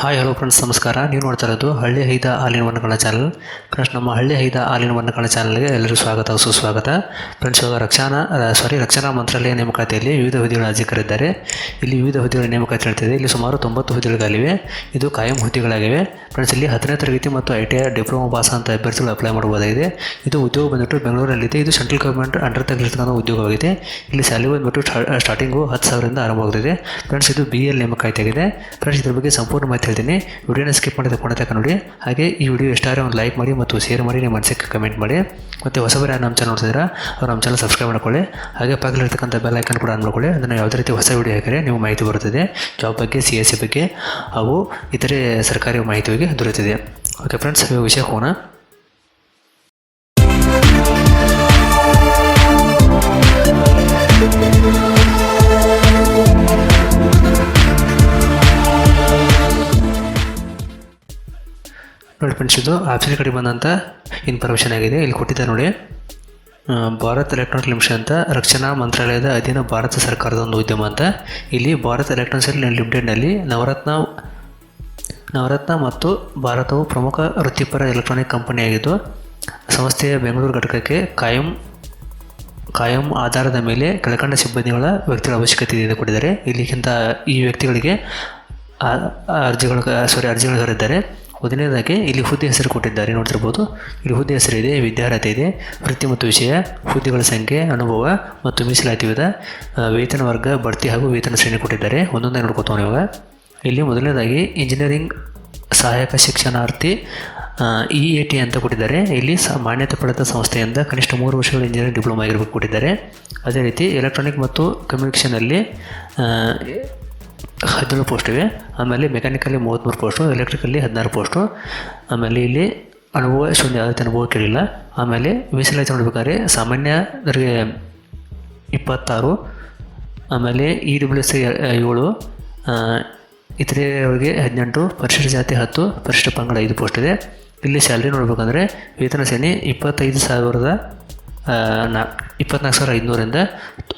Hi hello friends ನಮಸ್ಕಾರ. ನೀವು ನೋಡ್ತಾ ಇರೋದು ಹಳ್ಳಿ ಹೈದ ಹಾಲಿನ ವರ್ಣಗಳ ಚಾನಲ್ ಫ್ರೆಂಡ್ಸ್ ನಮ್ಮ ಹಳ್ಳಿ ಹೈದ ಹಾಲಿನ ವರ್ಣಗಳ ಚಾನಲ್ಗೆ ಎಲ್ಲರೂ ಸ್ವಾಗತ, ಸುಸ್ವಾಗತ. ಫ್ರೆಂಡ್ಸ್ ಇವಾಗ ರಕ್ಷಣಾ ಸಾರಿ ರಕ್ಷಣಾ ಮಂತ್ರಾಲಯ ನೇಮಕಾತಿಯಲ್ಲಿ ವಿವಿಧ ಹುದ್ದೆಗಳ ಅಧಿಕಾರಿದ್ದಾರೆ. ಇಲ್ಲಿ ವಿವಿಧ ಹುದ್ದೆಗಳ ನೇಮಕಾತಿ ಹೇಳ್ತಿದೆ ಇಲ್ಲಿ ಸುಮಾರು ತೊಂಬತ್ತು ಹುದ್ದೆಗಳಿವೆ ಇದು ಕಾಯಂ ಹುದ್ದೆಗಳಾಗಿವೆ ಫ್ರೆಂಡ್ಸ್ ಇಲ್ಲಿ ಹತ್ತನೇ ತರಗತಿ ಮತ್ತು I T I diploma pass ಅಂತ ಅಭ್ಯರ್ಥಿಗಳು ಅಪ್ಲೈ ಮಾಡಬಹುದಾಗಿದೆ. ಇದು ಉದ್ಯೋಗ ಬಂದ್ಬಿಟ್ಟು ಬೆಂಗಳೂರಲ್ಲಿದೆ. ಇದು ಸೆಂಟ್ರಲ್ ಗೌರ್ಮೆಂಟ್ ಅಂಡರ್ ತಗಿರ್ತಕ್ಕಂಥ ಉದ್ಯೋಗವಾಗಿದೆ. ಇಲ್ಲಿ ಸ್ಯಾಲರಿ ಬಂದ್ಬಿಟ್ಟು ಸ್ಟಾರ್ಟಿಂಗು ಹತ್ತು ಸಾವಿರದಿಂದ ಆರಂಭವಾಗುತ್ತಿದೆ ಫ್ರೆಂಡ್ಸ್ ಇದು ಬಿ ಎಲ್ ನೇಮಕಾತಿಯಾಗಿದೆ. ಫ್ರೆಂಡ್ಸ್ ಇದ್ರ ಬಗ್ಗೆ ಸಂಪೂರ್ಣ ಮಾಹಿತಿ ಹೇಳ್ತೀನಿ. ವಿಡಿಯೋನ ಸ್ಕಿಪ್ ಮಾಡಿದ ಕೊನೆ ತನಕ ನೋಡಿ. ಹಾಗೆ ಈ ವಿಡಿಯೋ ಎಷ್ಟಾದ್ರೆ ಒಂದು ಲೈಕ್ ಮಾಡಿ ಮತ್ತು ಶೇರ್ ಮಾಡಿ ನಿಮ್ಮ ಮನಸ್ಸಿಗೆ ಕಮೆಂಟ್ ಮಾಡಿ. ಮತ್ತು ಹೊಸಬರು ನಮ್ಮ ಚಾನಲ್ ನೋಡ್ತಿದ್ರೆ ಅವ್ರು ನಮ್ಮ ಚಾನಲ್ ಸಬ್ಸ್ಕ್ರೈಬ್ ಮಾಡ್ಕೊಳ್ಳಿ. ಹಾಗೆ ಪಕ್ಕದಲ್ಲಿರ್ತಕ್ಕಂಥ ಬೆಲ್ ಐಕನ್ ಕೂಡ ಆನ್ ಮಾಡ್ಕೊಳ್ಳಿ. ಅದನ್ನು ಯಾವುದೇ ರೀತಿ ಹೊಸ ವಿಡಿಯೋ ಹಾಕಿದ್ರೆ ನೀವು ಮಾಹಿತಿ ಬರುತ್ತದೆ. ಜಾಬ್ ಬಗ್ಗೆ ಸಿ ಎಸ್ ಸಿ ಬಗ್ಗೆ ಹಾಗೂ ಇತರೆ ಸರ್ಕಾರಿ ಮಾಹಿತಿ ಬಗ್ಗೆ ದೊರೆಯುತ್ತದೆ. ಓಕೆ ಫ್ರೆಂಡ್ಸ್ ವಿಷಯ ಹೋಗೋಣ. ಫ್ರೆಂಡ್ಸ್ ಇದು ಆಫೀಸ್ ಕಡೆ ಬಂದಂಥ ಇನ್ಫಾರ್ಮೇಷನ್ ಆಗಿದೆ. ಇಲ್ಲಿ ಕೊಟ್ಟಿದ್ದೆ ನೋಡಿ ಭಾರತ್ ಎಲೆಕ್ಟ್ರಾನಿಕ್ ಲಿಮಿಟೆಡ್ ಅಂತ ರಕ್ಷಣಾ ಮಂತ್ರಾಲಯದ ಅಧೀನ ಭಾರತ ಸರ್ಕಾರದ ಒಂದು ಉದ್ಯಮ ಅಂತ. ಇಲ್ಲಿ ಭಾರತ್ ಎಲೆಕ್ಟ್ರಾನಿಕ್ಸ್ ಲಿಮಿಟೆಡ್ನಲ್ಲಿ ನವರತ್ನ ನವರತ್ನ ಮತ್ತು ಭಾರತವು ಪ್ರಮುಖ ವೃತ್ತಿಪರ ಎಲೆಕ್ಟ್ರಾನಿಕ್ ಕಂಪನಿಯಾಗಿದ್ದು ಸಂಸ್ಥೆಯ ಬೆಂಗಳೂರು ಘಟಕಕ್ಕೆ ಕಾಯಂ ಕಾಯಂ ಆಧಾರದ ಮೇಲೆ ಕೆಳಕಂಡ ಸಿಬ್ಬಂದಿಗಳ ವ್ಯಕ್ತಿಗಳ ಅವಶ್ಯಕತೆ ಇದೆ ಕೊಟ್ಟಿದ್ದಾರೆ. ಇಲ್ಲಿಗಿಂತ ಈ ವ್ಯಕ್ತಿಗಳಿಗೆ ಅರ್ಜಿಗಳು ಸಾರಿ ಅರ್ಜಿಗಳು ಕರೆದಿದ್ದಾರೆ ಮೊದಲನೇದಾಗಿ ಇಲ್ಲಿ ಹುದ್ದೆ ಹೆಸರು ಕೊಟ್ಟಿದ್ದಾರೆ, ನೋಡ್ತಿರ್ಬೋದು. ಇಲ್ಲಿ ಹುದ್ದೆ ಹೆಸರು ಇದೆ, ವಿದ್ಯಾರ್ಹತೆ ಇದೆ. ವೃತ್ತಿ ಮತ್ತು ವಿಷಯ, ಹುದ್ದೆಗಳ ಸಂಖ್ಯೆ, ಅನುಭವ ಮತ್ತು ಮೀಸಲಾತಿ ವಿಧ ವೇತನ ವರ್ಗ, ಬಡ್ತಿ ಹಾಗೂ ವೇತನ ಶ್ರೇಣಿ ಕೊಟ್ಟಿದ್ದಾರೆ. ಒಂದೊಂದೇ ನೋಡ್ಕೊತಾವೆ ಇವಾಗ. ಇಲ್ಲಿ ಮೊದಲನೇದಾಗಿ ಇಂಜಿನಿಯರಿಂಗ್ ಸಹಾಯಕ ಶಿಕ್ಷಣಾರ್ಥಿ ಇ ಎ ಟಿ ಅಂತ ಕೊಟ್ಟಿದ್ದಾರೆ. ಇಲ್ಲಿ ಸ, ಮಾನ್ಯತೆ ಪಡೆದ ಸಂಸ್ಥೆಯಿಂದ ಕನಿಷ್ಠ ಮೂರು ವರ್ಷಗಳ ಇಂಜಿನಿಯರಿಂಗ್ ಡಿಪ್ಲೊಮಾ ಆಗಿರಬೇಕು ಕೊಟ್ಟಿದ್ದಾರೆ. ಅದೇ ರೀತಿ ಎಲೆಕ್ಟ್ರಾನಿಕ್ ಮತ್ತು ಕಮ್ಯುನಿಕೇಷನಲ್ಲಿ ಹದಿನೇಳು ಪೋಸ್ಟ್ ಇವೆ. ಆಮೇಲೆ ಮೆಕ್ಯಾನಿಕಲ್ಲಿ ಮೂವತ್ತ್ಮೂರು ಪೋಸ್ಟು ಎಲೆಕ್ಟ್ರಿಕಲ್ಲಿ ಹದಿನಾರು ಪೋಸ್ಟು ಆಮೇಲೆ ಇಲ್ಲಿ ಅನುಭವ ಶೂನ್ಯ ಯಾವುದೇ ಅನುಭವ ಕೇಳಿಲ್ಲ. ಆಮೇಲೆ ಮೀಸಲಾತಿ ನೋಡ್ಬೇಕಾದ್ರೆ ಸಾಮಾನ್ಯರಿಗೆ ಇಪ್ಪತ್ತಾರು, ಆಮೇಲೆ ಇ ಡಬ್ಲ್ಯೂ ಎಸ್ ಏಳು ಇತರೆ ಇತರೆಯವರಿಗೆ ಹದಿನೆಂಟು, ಪರಿಶಿಷ್ಟ ಜಾತಿ ಹತ್ತು, ಪರಿಶಿಷ್ಟ ಪಂಗಡ ಐದು ಪೋಸ್ಟ್ ಇದೆ. ಇಲ್ಲಿ ಸ್ಯಾಲ್ರಿ ನೋಡ್ಬೇಕಂದ್ರೆ ವೇತನ ಶ್ರೇಣಿ ಇಪ್ಪತ್ತೈದು ಸಾವಿರದ ನಾ, ಇಪ್ಪತ್ನಾಲ್ಕು ಸಾವಿರ ಐದುನೂರಿಂದ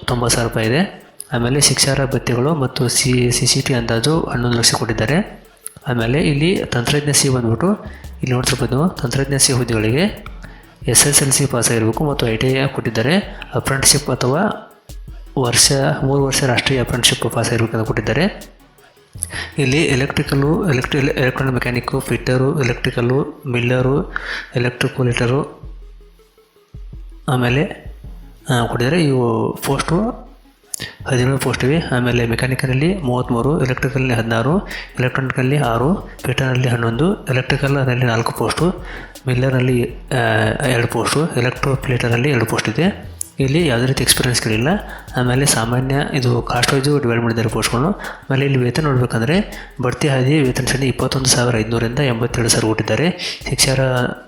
ತೊಂಬತ್ತು ಸಾವಿರ ರೂಪಾಯಿ ಇದೆ. ಆಮೇಲೆ ಶಿಕ್ಷಾರ ಭತ್ಯೆಗಳು ಮತ್ತು ಸಿ ಸಿ ಸಿ ಟಿ ಅಂದಾಜು ಹನ್ನೊಂದು ಲಕ್ಷ ಕೊಟ್ಟಿದ್ದಾರೆ. ಆಮೇಲೆ ಇಲ್ಲಿ ತಂತ್ರಜ್ಞ ಸಿ ಬಂದ್ಬಿಟ್ಟು, ಇಲ್ಲಿ ನೋಡ್ತಿರ್ಬೋದು ತಂತ್ರಜ್ಞ ಸಿ ಹುದ್ದೆಗಳಿಗೆ S S L C pass ಆಗಿರಬೇಕು ಮತ್ತು ಐ ಟಿ ಐ ಕೊಟ್ಟಿದ್ದಾರೆ. ಅಪ್ರೆಂಟಿಶಿಪ್ ಅಥವಾ ವರ್ಷ, ಮೂರು ವರ್ಷ ರಾಷ್ಟ್ರೀಯ ಅಪ್ರೆಂಟಿಶಿಪ್ ಪಾಸ್ ಆಗಿರಬೇಕಂತ ಕೊಟ್ಟಿದ್ದಾರೆ. ಇಲ್ಲಿ electrical, electric, electronic mechanic, fitter, electrical, miller ಎಲೆಕ್ಟ್ರಿಕೋಲೇಟರು ಆಮೇಲೆ ಕೊಟ್ಟಿದ್ದಾರೆ. ಇವು ಪೋಸ್ಟು ಹದಿನೇಳು ಪೋಸ್ಟ್ ಇವೆ ಆಮೇಲೆ ಮೆಕ್ಯಾನಿಕಲ್ಲಿ ಮೂವತ್ತ್ಮೂರು ಎಲೆಕ್ಟ್ರಿಕಲ್ನಲ್ಲಿ ಹದಿನಾರು, ಎಲೆಕ್ಟ್ರಾನಿಕಲ್ಲಿ ಆರು ಪೇಟರ್ನಲ್ಲಿ ಹನ್ನೊಂದು, ಎಲೆಕ್ಟ್ರಿಕಲ್ನಲ್ಲಿ ನಾಲ್ಕು ಪೋಸ್ಟು, ಮಿಲ್ಲರ್ನಲ್ಲಿ ಎರಡು ಪೋಸ್ಟು, ಎಲೆಕ್ಟ್ರೋ ಪ್ಲೇಟರಲ್ಲಿ ಎರಡು ಪೋಸ್ಟ್ ಇದೆ. ಇಲ್ಲಿ ಯಾವುದೇ ರೀತಿ ಎಕ್ಸ್ಪೀರಿಯನ್ಸ್ಗಳಿಲ್ಲ ಆಮೇಲೆ ಸಾಮಾನ್ಯ ಇದು ಕಾಸ್ಟ್ ವೈಸು ಡಿವೈಡ್ ಮಾಡಿದ್ದಾರೆ ಪೋಸ್ಟ್ಗಳು. ಆಮೇಲೆ ಇಲ್ಲಿ ವೇತನ ನೋಡಬೇಕಂದ್ರೆ, ಬಡ್ತಿ ಹಾದಿ ವೇತನ ಶ್ರೇಣಿ ಇಪ್ಪತ್ತೊಂದು ಸಾವಿರ ಐದುನೂರಿಂದ ಎಂಬತ್ತೆರಡು ಸಾವಿರ ಕೊಟ್ಟಿದ್ದಾರೆ. ಶಿಕ್ಷಾರ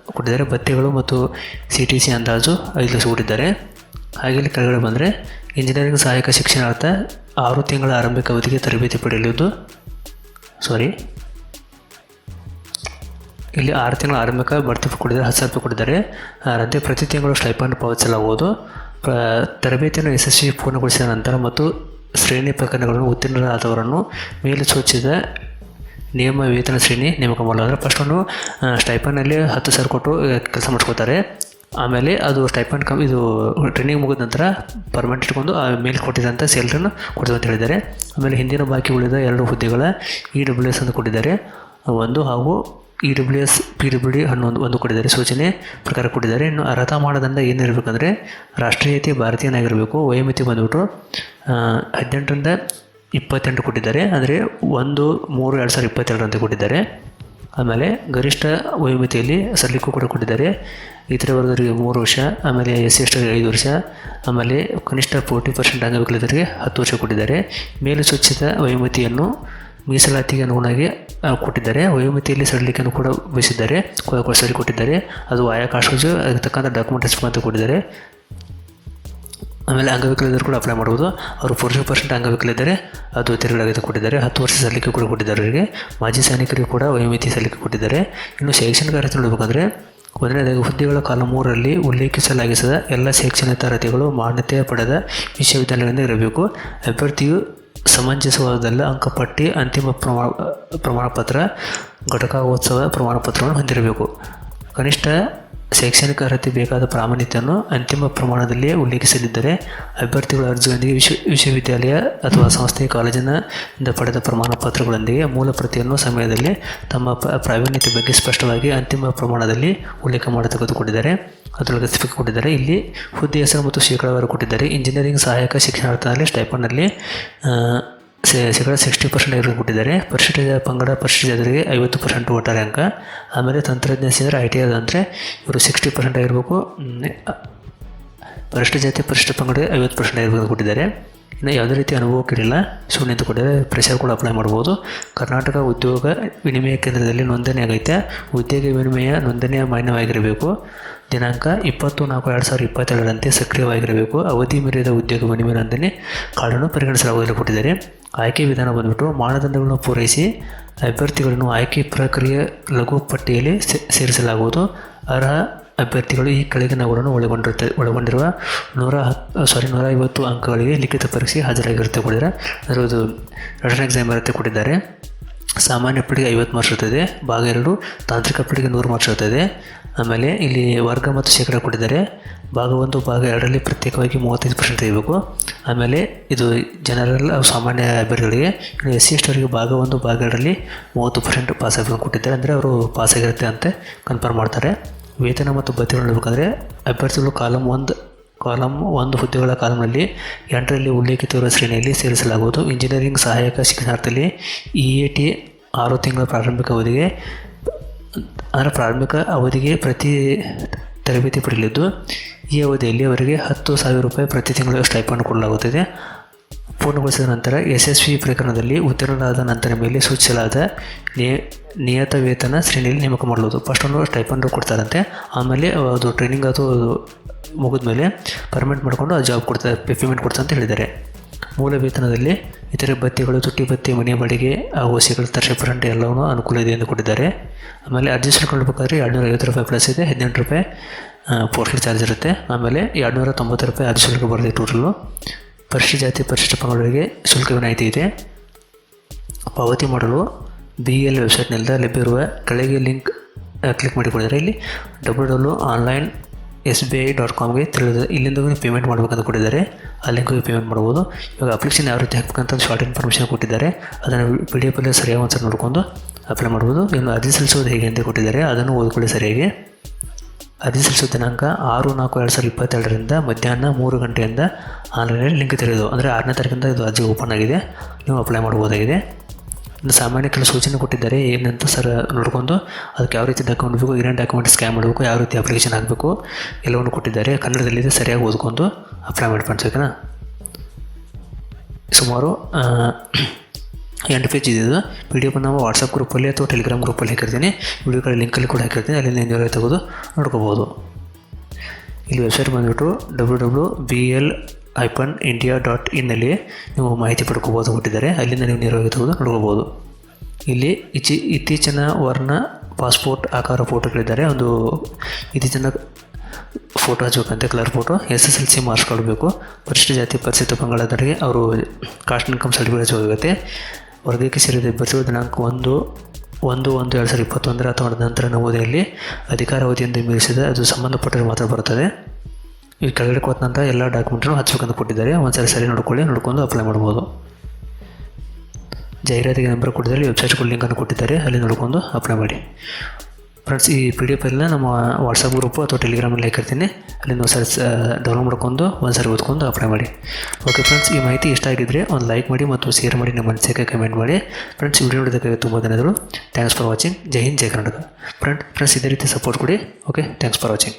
ಕೊಟ್ಟಿದ್ದಾರೆ. ಭತ್ಯೆಗಳು ಮತ್ತು ಸಿ ಟಿ ಸಿ ಅಂದಾಜು ಐದು ಲಕ್ಷ ಕೊಟ್ಟಿದ್ದಾರೆ. ಹಾಗೆ ಇಲ್ಲಿ ಕೆಳಗಡೆ ಬಂದರೆ ಇಂಜಿನಿಯರಿಂಗ್ ಸಹಾಯಕ ಶಿಕ್ಷಣಾರ್ಥ ಆರು ತಿಂಗಳ ಆರಂಭಿಕ ಅವಧಿಗೆ ತರಬೇತಿ ಪಡೆಯಲಿದ್ದು ಸಾರಿ ಇಲ್ಲಿ ಆರು ತಿಂಗಳ ಆರಂಭಿಕ ಬಡ್ತಿ ಕೊಟ್ಟಿದ್ದಾರೆ ಹತ್ತು ಸಾವಿರ ರೂಪಾಯಿ ಕೊಟ್ಟಿದ್ದಾರೆ ಅದರಂತೆ ಪ್ರತಿ ತಿಂಗಳು ಸ್ಟೈಪನ್ನು ಪಾವತಿಸಲಾಗುವುದು. ತರಬೇತಿಯನ್ನು ಯಶಸ್ವಿ ಪೂರ್ಣಗೊಳಿಸಿದ ನಂತರ ಮತ್ತು ಶ್ರೇಣಿ ಪ್ರಕರಣಗಳನ್ನು ಉತ್ತೀರ್ಣರಾದವರನ್ನು ಮೇಲೆ ಸೂಚಿಸಿದ ನಿಯಮ ವೇತನ ಶ್ರೇಣಿ ನೇಮಕ ಮಾಡಲಾದರೆ ಫಸ್ಟ್ ಅವನು ಸ್ಟೈಪನ್ನಲ್ಲಿ ಹತ್ತು ಸಾವಿರ ಕೊಟ್ಟು ಕೆಲಸ ಮಾಡಿಸ್ಕೋತಾರೆ ಆಮೇಲೆ ಅದು ಸ್ಟೈಪಂಡ್ ಕಮ್ ಇದು ಟ್ರೈನಿಂಗ್ ಮುಗಿದ ನಂತರ ಪರ್ಮನೆಂಟ್ ಇಟ್ಕೊಂಡು, ಆ ಮೇಲೆ ಕೊಟ್ಟಿದ್ದಂಥ ಸ್ಯಾಲ್ರಿನ ಕೊಡ್ತೀವಿ ಅಂತ ಹೇಳಿದ್ದಾರೆ. ಆಮೇಲೆ ಹಿಂದಿನ ಬಾಕಿ ಉಳಿದ ಎರಡು ಹುದ್ದೆಗಳ ಇ ಡಬ್ಲ್ಯೂ ಎಸ್ ಅಂತ ಕೊಟ್ಟಿದ್ದಾರೆ. ಒಂದು ಹಾಗೂ E W S P W D ಹನ್ನೊಂದು ಒಂದು ಕೊಟ್ಟಿದ್ದಾರೆ. ಸೂಚನೆ ಪ್ರಕಾರ ಕೊಟ್ಟಿದ್ದಾರೆ. ಇನ್ನು ಅರ್ಹತಾ ಮಾಡೋದಂತ ಏನಿರಬೇಕಂದ್ರೆ ರಾಷ್ಟ್ರೀಯತೆ ಭಾರತೀಯನಾಗಿರಬೇಕು. ವಯೋಮಿತಿ ಬಂದುಬಿಟ್ಟು ಹದಿನೆಂಟರಿಂದ ಇಪ್ಪತ್ತೆಂಟು ಕೊಟ್ಟಿದ್ದಾರೆ. ಅಂದರೆ ಒಂದು ಮೂರು ಎರಡು ಸಾವಿರದ ಇಪ್ಪತ್ತೆರಡರಂತೆ ಕೊಟ್ಟಿದ್ದಾರೆ. ಆಮೇಲೆ ಗರಿಷ್ಠ ವಯೋಮಿತಿಯಲ್ಲಿ ಸಲ್ಲಿಕೆ ಕೂಡ ಕೊಟ್ಟಿದ್ದಾರೆ. ಇತರ ವರ್ಗದವರಿಗೆ ಮೂರು ವರ್ಷ, ಆಮೇಲೆ ಎಸ್ ಸಿ ಎಸ್ಟರಿಗೆ ಐದು ವರ್ಷ, ಆಮೇಲೆ ಕನಿಷ್ಠ ಫೋರ್ಟಿ ಪರ್ಸೆಂಟ್ ಅಂಗವಿಕಲಿತರಿಗೆ ಹತ್ತು ವರ್ಷ ಕೊಟ್ಟಿದ್ದಾರೆ. ಮೇಲು ಸೂಚಿತ ವಯೋಮಿತಿಯನ್ನು ಮೀಸಲಾತಿಗೆ ಅನುಗುಣವಾಗಿ ಕೊಟ್ಟಿದ್ದಾರೆ. ವಯೋಮಿತಿಯಲ್ಲಿ ಸಡಿಲಿಕೆಯನ್ನು ಕೂಡ ಬಯಸಿದ್ದಾರೆ ಸರಿ ಕೊಟ್ಟಿದ್ದಾರೆ. ಅದು ಆಯಾ ಕಾಸ್ಟೇಜು ಅದಕ್ಕೆ ತಕ್ಕಂಥ ಡಾಕ್ಯುಮೆಂಟ್ಸ್ ಅಂತ ಕೊಟ್ಟಿದ್ದಾರೆ. ಆಮೇಲೆ ಅಂಗವಿಕಲಿದ್ದರೂ ಕೂಡ ಅಪ್ಲೈ ಮಾಡ್ಬೋದು. ಅವರು ಫೋರ್ಟಿ ಪರ್ಸೆಂಟ್ ಅಂಗವಿಕಲಿದ್ದಾರೆ, ಅದು ತೆರಳಾಗಿ ಕೊಟ್ಟಿದ್ದಾರೆ ಹತ್ತು ವರ್ಷ ಸಲ್ಲಿಕೆ ಕೂಡ ಕೊಟ್ಟಿದ್ದಾರೆ ಅವರಿಗೆ. ಮಾಜಿ ಸೈನಿಕರಿಗೂ ಕೂಡ ವಯೋಮಿತಿ ಸಲ್ಲಿಕೆ ಕೊಟ್ಟಿದ್ದಾರೆ. ಇನ್ನು ಶೈಕ್ಷಣಿಕ ಅರ್ಹತೆ ನೋಡಬೇಕಂದ್ರೆ, ಒಂದನೇದಾಗಿ ಹುದ್ದೆಗಳ ಕಾಲ ಮೂರರಲ್ಲಿ ಉಲ್ಲೇಖಿಸಲಾಗಿಸದ ಎಲ್ಲ ಶೈಕ್ಷಣಿಕ ಅರ್ಹತೆಗಳು ಮಾನ್ಯತೆ ಪಡೆದ ವಿಶ್ವವಿದ್ಯಾಲಯಗಳಿಂದ ಇರಬೇಕು. ಅಭ್ಯರ್ಥಿಯು ಸಮಂಜಸವಾದಲ್ಲ ಅಂಕಪಟ್ಟಿ ಅಂತಿಮ ಪ್ರಮಾಣ ಪ್ರಮಾಣಪತ್ರ ಘಟಕೋತ್ಸವ ಪ್ರಮಾಣಪತ್ರವನ್ನು ಹೊಂದಿರಬೇಕು. ಕನಿಷ್ಠ ಶೈಕ್ಷಣಿಕ ಅರ್ಹತೆ ಬೇಕಾದ ಪ್ರಾಮಾಣಿಕತೆಯನ್ನು ಅಂತಿಮ ಪ್ರಮಾಣದಲ್ಲಿ ಉಲ್ಲೇಖಿಸದಿದ್ದರೆ ಅಭ್ಯರ್ಥಿಗಳ ಅರ್ಜಿಯೊಂದಿಗೆ ವಿಶ್ವ ವಿಶ್ವವಿದ್ಯಾಲಯ ಅಥವಾ ಸಂಸ್ಥೆಯ ಕಾಲೇಜಿನ ಇಂದ ಪಡೆದ ಪ್ರಮಾಣ ಪತ್ರಗಳೊಂದಿಗೆ ಮೂಲ ಪ್ರತಿಯನ್ನು ಸಮಯದಲ್ಲಿ ತಮ್ಮ ಪ್ರಾವೀಣ್ಯತೆ ಬಗ್ಗೆ ಸ್ಪಷ್ಟವಾಗಿ ಅಂತಿಮ ಪ್ರಮಾಣದಲ್ಲಿ ಉಲ್ಲೇಖ ಮಾಡಿ ತೆಗೆದುಕೊಂಡಿದ್ದಾರೆ. ಅದರೊಳಗೆ ಸ್ಪೆಕ್ ಕೊಟ್ಟಿದ್ದಾರೆ ಇಲ್ಲಿ ಹುದ್ದೆ ಹೆಸರು ಮತ್ತು ಶೇಕಡಾವಾರು ಕೊಟ್ಟಿದ್ದಾರೆ. ಇಂಜಿನಿಯರಿಂಗ್ ಸಹಾಯಕ ಶಿಕ್ಷಣಾರ್ಥದಲ್ಲಿ ಸ್ಟೈಪನ್ನಲ್ಲಿ ಶೇಕಡ ಸಿಕ್ಸ್ಟಿ ಪರ್ಸೆಂಟ್ ಇರೋದು ಕೊಟ್ಟಿದ್ದಾರೆ ಪರಿಶಿಷ್ಟ ಪಂಗಡ ಪರಿಶಿಷ್ಟ ಜಾತಿಗೆ ಐವತ್ತು ಪರ್ಸೆಂಟ್ ಒಟ್ಟಾರೆ ಅಂಕ. ಆಮೇಲೆ ತಂತ್ರಜ್ಞಾನ ಸೇರಿದ್ರೆ ಐ ಟಿ ಅಂದರೆ ಇವರು ಸಿಕ್ಸ್ಟಿ ಪರ್ಸೆಂಟ್ ಆಗಿರಬೇಕು. ಪರಿಶಿಷ್ಟ ಜಾತಿ ಪರಿಶಿಷ್ಟ ಪಂಗಡ ಐವತ್ತು ಪರ್ಸೆಂಟ್ ಆಗಿರ್ಬೇಕು ಕೊಟ್ಟಿದ್ದಾರೆ ಇನ್ನು ಯಾವುದೇ ರೀತಿ ಅನುಭವಕ್ಕಿರಲಿಲ್ಲ ಸುಮ್ಮನೆ ಅಂತ ಕೊಟ್ಟಿದ್ದಾರೆ ಪ್ರೆಷರ್ ಕೂಡ ಅಪ್ಲೈ ಮಾಡ್ಬೋದು. ಕರ್ನಾಟಕ ಉದ್ಯೋಗ ವಿನಿಮಯ ಕೇಂದ್ರದಲ್ಲಿ ನೋಂದಣಿ ಆಗೈತೆ. ಉದ್ಯೋಗ ವಿನಿಮಯ ನೋಂದಣಿಯ ಮಾನ್ಯವಾಗಿರಬೇಕು. ದಿನಾಂಕ ಇಪ್ಪತ್ತು ನಾಲ್ಕು ಎರಡು ಸಾವಿರದ ಇಪ್ಪತ್ತೆರಡರಂತೆ ಸಕ್ರಿಯವಾಗಿರಬೇಕು. ಅವಧಿ ಮೀರಿದ ಉದ್ಯೋಗ ವಿನಿಮಯ ನೋಂದಣಿ ಕಾರ್ಡನ್ನು ಪರಿಗಣಿಸಲಾಗುವುದಿಲ್ಲ ಕೊಟ್ಟಿದ್ದಾರೆ. ಆಯ್ಕೆ ವಿಧಾನ ಬಂದ್ಬಿಟ್ಟು ಮಾನದಂಡಗಳನ್ನು ಪೂರೈಸಿ ಅಭ್ಯರ್ಥಿಗಳನ್ನು ಆಯ್ಕೆ ಪ್ರಕ್ರಿಯೆ ಲಘು ಪಟ್ಟಿಯಲ್ಲಿ ಸೇರಿಸಲಾಗುವುದು. ಅರ್ಹ ಅಭ್ಯರ್ಥಿಗಳು ಈ ಕೆಳಗಿನವುಗಳನ್ನು ಒಳಗೊಂಡಿರುತ್ತೆ ಒಳಗೊಂಡಿರುವ ನೂರ ಹತ್ತು ಸಾರಿ ನೂರ ಐವತ್ತು ಅಂಕಗಳಿಗೆ ಲಿಖಿತ ಪರೀಕ್ಷೆ ಹಾಜರಾಗಿರುತ್ತೆ ಕೊಟ್ಟಿದ್ದಾರೆ ಅದರದು ರಿಟರ್ನ್ ಎಕ್ಸಾಮ್ ಬರುತ್ತೆ ಕೊಟ್ಟಿದ್ದಾರೆ. ಸಾಮಾನ್ಯ ಪೀಳಿಗೆ ಐವತ್ತು ಮಾರ್ಕ್ಸ್ ಇರ್ತದೆ. ಭಾಗ ಎರಡು, ತಾಂತ್ರಿಕ ಪೀಳಿಗೆ ನೂರು ಮಾರ್ಕ್ಸ್ ಇರ್ತದೆ. ಆಮೇಲೆ ಇಲ್ಲಿ ವರ್ಗ ಮತ್ತು ಶೇಕಡ ಕೊಟ್ಟಿದ್ದಾರೆ. ಭಾಗ ಒಂದು, ಭಾಗ ಎರಡರಲ್ಲಿ ಪ್ರತ್ಯೇಕವಾಗಿ ಮೂವತ್ತೈದು ಪರ್ಸೆಂಟ್ ತೆಗಿಬೇಕು. ಆಮೇಲೆ ಇದು ಜನರಲ್ ಸಾಮಾನ್ಯ ಅಭ್ಯರ್ಥಿಗಳಿಗೆ ಇನ್ನು ಎಸ್ ಸಿ ಎಸ್ ಅವರಿಗೆ ಭಾಗ ಒಂದು, ಭಾಗ ಎರಡರಲ್ಲಿ ಮೂವತ್ತು ಪರ್ಸೆಂಟ್ ಪಾಸ್ ಆಗಬೇಕು ಕೊಟ್ಟಿದ್ದಾರೆ. ಅಂದರೆ ಅವರು ಪಾಸ್ ಆಗಿರುತ್ತೆ ಅಂತ ಕನ್ಫರ್ಮ್ ಮಾಡ್ತಾರೆ. ವೇತನ ಮತ್ತು ಭತ್ಯೆಗಳು ನೋಡಬೇಕಾದ್ರೆ ಅಭ್ಯರ್ಥಿಗಳು ಕಾಲಮ್ ಒಂದು ಕಾಲಮ್ ಒಂದು ಹುದ್ದೆಗಳ ಕಾಲಂನಲ್ಲಿ ಎಂಟರಲ್ಲಿ ಉಲ್ಲೇಖಿತಿರುವ ಶ್ರೇಣಿಯಲ್ಲಿ ಸೇರಿಸಲಾಗುವುದು. ಇಂಜಿನಿಯರಿಂಗ್ ಸಹಾಯಕ ಶಿಕ್ಷಣಾರ್ಥಿಯಲ್ಲಿ ಇ ಎ ಟಿ ಆರು ತಿಂಗಳ ಪ್ರಾರಂಭಿಕ ಅವಧಿಗೆ, ಅಂದರೆ ಪ್ರಾರಂಭಿಕ ಅವಧಿಗೆ ಪ್ರತಿ ತರಬೇತಿ ಪಡೆಯಲಿದ್ದು, ಈ ಅವಧಿಯಲ್ಲಿ ಅವರಿಗೆ ಹತ್ತು ಸಾವಿರ ರೂಪಾಯಿ ಪ್ರತಿ ತಿಂಗಳು ಸ್ಟೈಪಂಡ್ ಕೊಡಲಾಗುತ್ತದೆ. ಪೂರ್ಣಗೊಳಿಸಿದ ನಂತರ ಯಶಸ್ವಿ ಪ್ರಕರಣದಲ್ಲಿ ಉತ್ತೀರ್ಣರಾದ ನಂತರ ಮೇಲೆ ಸೂಚಿಸಲಾದ ನಿಯ ನಿಯತ ವೇತನ ಶ್ರೇಣಿಯಲ್ಲಿ ನೇಮಕ ಮಾಡಲೋದು ಫಸ್ಟ್ ಒಂದು ಸ್ಟೈಪಂಡು ಕೊಡ್ತಾರಂತೆ. ಆಮೇಲೆ ಅದು ಟ್ರೈನಿಂಗ್ ಅದು ಮುಗಿದ ಮೇಲೆ ಪರ್ಮನೆಂಟ್ ಮಾಡಿಕೊಂಡು ಆ ಜಾಬ್ ಕೊಡ್ತಾರೆ ಪೇಮೆಂಟ್ ಕೊಡ್ತಾರೆ ಅಂತ ಹೇಳಿದ್ದಾರೆ. ಮೂಲ ವೇತನದಲ್ಲಿ ಇತರೆ ಭತ್ಯೆಗಳು, ತುಟ್ಟಿ ಭತ್ಯೆ, ಮನೆ ಬಾಡಿಗೆ ಹಾಗೂ ತರ್ಷೆ ಪರ್ಸೆಂಟ್ ಎಲ್ಲವೂ ಅನುಕೂಲ ಇದೆ ಎಂದು ಕೊಟ್ಟಿದ್ದಾರೆ. ಆಮೇಲೆ ಅರ್ಜಿ ಕೊಡ್ಬೇಕಾದ್ರೆ ಎರಡುನೂರ ಐವತ್ತು ರೂಪಾಯಿ ಪ್ಲಸ್ ಇದೆ, ಹದಿನೆಂಟು ರೂಪಾಯಿ ಪೋಸ್ಟಲ್ ಚಾರ್ಜ್ ಇರುತ್ತೆ. ಆಮೇಲೆ ಎರಡುನೂರ ತೊಂಬತ್ತು ರೂಪಾಯಿ ಅರ್ಜಿ ಬರುತ್ತೆ ಟೋಟಲು ಪರಿಶಿಷ್ಟ ಜಾತಿ ಪರಿಶಿಷ್ಟ ಪಂಗಡಗಳಿಗೆ ಶುಲ್ಕ ವಿನಾಯಿತಿ ಇದೆ. ಪಾವತಿ ಮಾಡಲು ಬಿ ಎಲ್ ವೆಬ್ಸೈಟ್ನಿಂದ ಲಭ್ಯವಿರುವ ಕೆಳಗೆ ಲಿಂಕ್ ಕ್ಲಿಕ್ ಮಾಡಿಕೊಂಡಿದ್ದಾರೆ ಇಲ್ಲಿ W W online S B I dot ಕಾಮ್ಗೆ ತಿಳಿದ ಇಲ್ಲಿಂದ ಪೇಮೆಂಟ್ ಮಾಡಬೇಕಂತ ಕೊಟ್ಟಿದ್ದಾರೆ. ಆ ಲಿಂಕ್ಗೆ ಪೇಮೆಂಟ್ ಮಾಡ್ಬೋದು ಇವಾಗ ಅಪ್ಲಿಕೇಶನ್ ಯಾವ ರೀತಿ ಹಾಕಬೇಕಂತ ಶಾರ್ಟ್ ಇನ್ಫಾರ್ಮೇಷನ್ ಕೊಟ್ಟಿದ್ದಾರೆ. ಅದನ್ನು ಪಿ ಡಿ ಎಫಲ್ಲಿ ಸರಿಯಾಗಿ ಒಂದ್ಸಲ ನೋಡ್ಕೊಂಡು ಅಪ್ಲೈ ಮಾಡ್ಬೋದು ಇನ್ನು ಅರ್ಜಿ ಸಲ್ಲಿಸೋದು ಹೇಗೆ ಅಂತ ಕೊಟ್ಟಿದ್ದಾರೆ. ಅದನ್ನು ಓದ್ಕೊಳ್ಳಿ ಸರಿಯಾಗಿ. ಅರ್ಜಿ ಸಲ್ಲಿಸುವ ದಿನಾಂಕ ಆರು ನಾಲ್ಕು ಎರಡು ಸಾವಿರದ ಇಪ್ಪತ್ತೆರಡರಿಂದ ಮಧ್ಯಾಹ್ನ ಮೂರು ಗಂಟೆಯಿಂದ ಆನ್ಲೈನಲ್ಲಿ ಲಿಂಕ್ ತೆರೆಯೋದು ಅಂದರೆ ಆರನೇ ತಾರೀಕಿಂದ ಇದು ಅರ್ಜಿ ಓಪನ್ ಆಗಿದೆ. ನೀವು ಅಪ್ಲೈ ಮಾಡ್ಬೋದಾಗಿದೆ ಇನ್ನು ಸಾಮಾನ್ಯ ಕೆಲವು ಸೂಚನೆ ಕೊಟ್ಟಿದ್ದಾರೆ, ಏನಂತ ಸರ್ ನೋಡ್ಕೊಂಡು ಅದಕ್ಕೆ ಯಾವ ರೀತಿ ಡಾಕ್ಯುಮೆಂಟ್ ಬೇಕು, ಏನೇನು ಡಾಕ್ಯುಮೆಂಟ್ ಸ್ಕ್ಯಾನ್ ಮಾಡಬೇಕು, ಯಾವ ರೀತಿ ಅಪ್ಲಿಕೇಶನ್ ಹಾಕಬೇಕು ಎಲ್ಲವನ್ನು ಕೊಟ್ಟಿದ್ದಾರೆ. ಕನ್ನಡದಲ್ಲಿದೆ, ಸರಿಯಾಗಿ ಓದ್ಕೊಂಡು ಅಪ್ಲೈ ಮಾಡಿ ಓಕೆನಾ ಸುಮಾರು ಎಂಟು ಪೇಜ್ ಇದ್ದಿದ್ದು ಇದು ಪಿ ಡಿ ಎಫ್ ನಾವು ವಾಟ್ಸಪ್ ಗ್ರೂಪಲ್ಲಿ ಅಥವಾ ಟೆಲಿಗ್ರಾಮ್ ಗ್ರೂಪಲ್ಲಿ ಹಾಕಿರ್ತೀನಿ. ವಿಡಿಯೋಗಳ ಲಿಂಕಲ್ಲಿ ಕೂಡ ಹಾಕಿರ್ತೀನಿ. ಅಲ್ಲಿ ನೀವು ತೆಗೆದು ನೋಡ್ಕೋಬೋದು ಇಲ್ಲಿ ವೆಬ್ಸೈಟ್ ಬಂದುಬಿಟ್ಟು W W B L hyphen India dot ಇನ್ನಲ್ಲಿ ನೀವು ಮಾಹಿತಿ ಪಡ್ಕೋಬೋದು ಕೊಟ್ಟಿದ್ದಾರೆ. ಅಲ್ಲಿಂದ ನೀವು ನೇರವಾಗಿ ತೆಗೆದು ನೋಡ್ಕೋಬೋದು ಇಲ್ಲಿ ಇಚಿ ಇತ್ತೀಚಿನ ವರ್ಣ ಪಾಸ್ಪೋರ್ಟ್ ಆಕಾರ ಫೋಟೋಗಳಿದ್ದಾರೆ ಒಂದು ಇತ್ತೀಚಿನ photo ಹಚ್ಚಬೇಕಂತೆ colour photo S S L C marks ಕೊಡಬೇಕು. ಪರಿಶಿಷ್ಟ ಜಾತಿ ಪರಿಸ್ಥಿತಿ ಪಂಗಡದವರಿಗೆ ಅವರು ಕಾಸ್ಟ್ ಇನ್ಕಮ್ ಸರ್ಟಿಫಿಕೇಟ್ ಹಚ್ಚಬೇಕಾಗುತ್ತೆ ವರ್ಗಕ್ಕೆ ಸೇರಿದ ಇಪ್ಪತ್ತು ದಿನಾಂಕ ಒಂದು ಒಂದು ಒಂದು, ಎರಡು ಸಾವಿರದ ಇಪ್ಪತ್ತೊಂದರ ಅಥವಾ ನಂತರ ನಮೂದೆಯಲ್ಲಿ ಅಧಿಕಾರಾವಧಿಯಿಂದ ಮೀರಿಸಿದೆ ಅದು ಸಂಬಂಧಪಟ್ಟರೆ ಮಾತ್ರ ಬರುತ್ತದೆ. ಈ ಕೆಳಗಡೆ ಕೊಟ್ಟಂಥ ಎಲ್ಲ ಡಾಕ್ಯುಮೆಂಟನ್ನು ಹಚ್ಚಬೇಕಂತ ಕೊಟ್ಟಿದ್ದಾರೆ. ಒಂದ್ಸರಿ ಸರಿ ನೋಡ್ಕೊಳ್ಳಿ, ನೋಡ್ಕೊಂಡು ಅಪ್ಲೈ ಮಾಡ್ಬೋದು. ಜಾಹೀರಾತಿಗೆ ನಂಬರ್ ಕೊಟ್ಟಿದ್ದಾರೆ ವೆಬ್ಸೈಟ್ಗಳು ಲಿಂಕನ್ನು ಕೊಟ್ಟಿದ್ದಾರೆ. ಅಲ್ಲಿ ನೋಡ್ಕೊಂಡು ಅಪ್ಲೈ ಮಾಡಿ. ಫ್ರೆಂಡ್ಸ್ ಈ ಪಿ ಡಿ ಎಫ್ ಎಲ್ಲ ನಮ್ಮ ವಾಟ್ಸಪ್ ಗ್ರೂಪು ಅಥವಾ ಟೆಲಿಗ್ರಾಮಲ್ಲಿ ಹಾಕಿರ್ತೀನಿ ಅಲ್ಲಿ ನೀವು ಸರ್ಚ್ ಡೌನ್ಲೋಡ್ ಮಾಡ್ಕೊಂಡು ಒಂದು ಸರಿ ಓದ್ಕೊಂಡು ಅಪ್ಲೈ ಮಾಡಿ. ಓಕೆ ಫ್ರೆಂಡ್ಸ್ ಈ ಮಾಹಿತಿ ಇಷ್ಟ ಆಗಿದ್ದರೆ ಒಂದು ಲೈಕ್ ಮಾಡಿ ಮತ್ತು ಶೇರ್ ಮಾಡಿ ನಮ್ಮ ಮನಸ್ಸಿಗೆ ಕಮೆಂಟ್ ಮಾಡಿ. ಫ್ರೆಂಡ್ಸ್ ವಿಡಿಯೋ ನೋಡೋದಕ್ಕೆ ತುಂಬ ಧನ್ಯವಾದಗಳು. ಥ್ಯಾಂಕ್ಸ್ ಫಾರ್ ವಾಚಿಂಗ್ ಜೈ ಹಿಂದ್, ಜೈ ಕರ್ನಾಟಕ. ಫ್ರೆಂಡ್ ಫ್ರೆಂಡ್ಸ್ ಇದೇ ರೀತಿ ಸಪೋರ್ಟ್ ಕೊಡಿ. Okay thanks for watching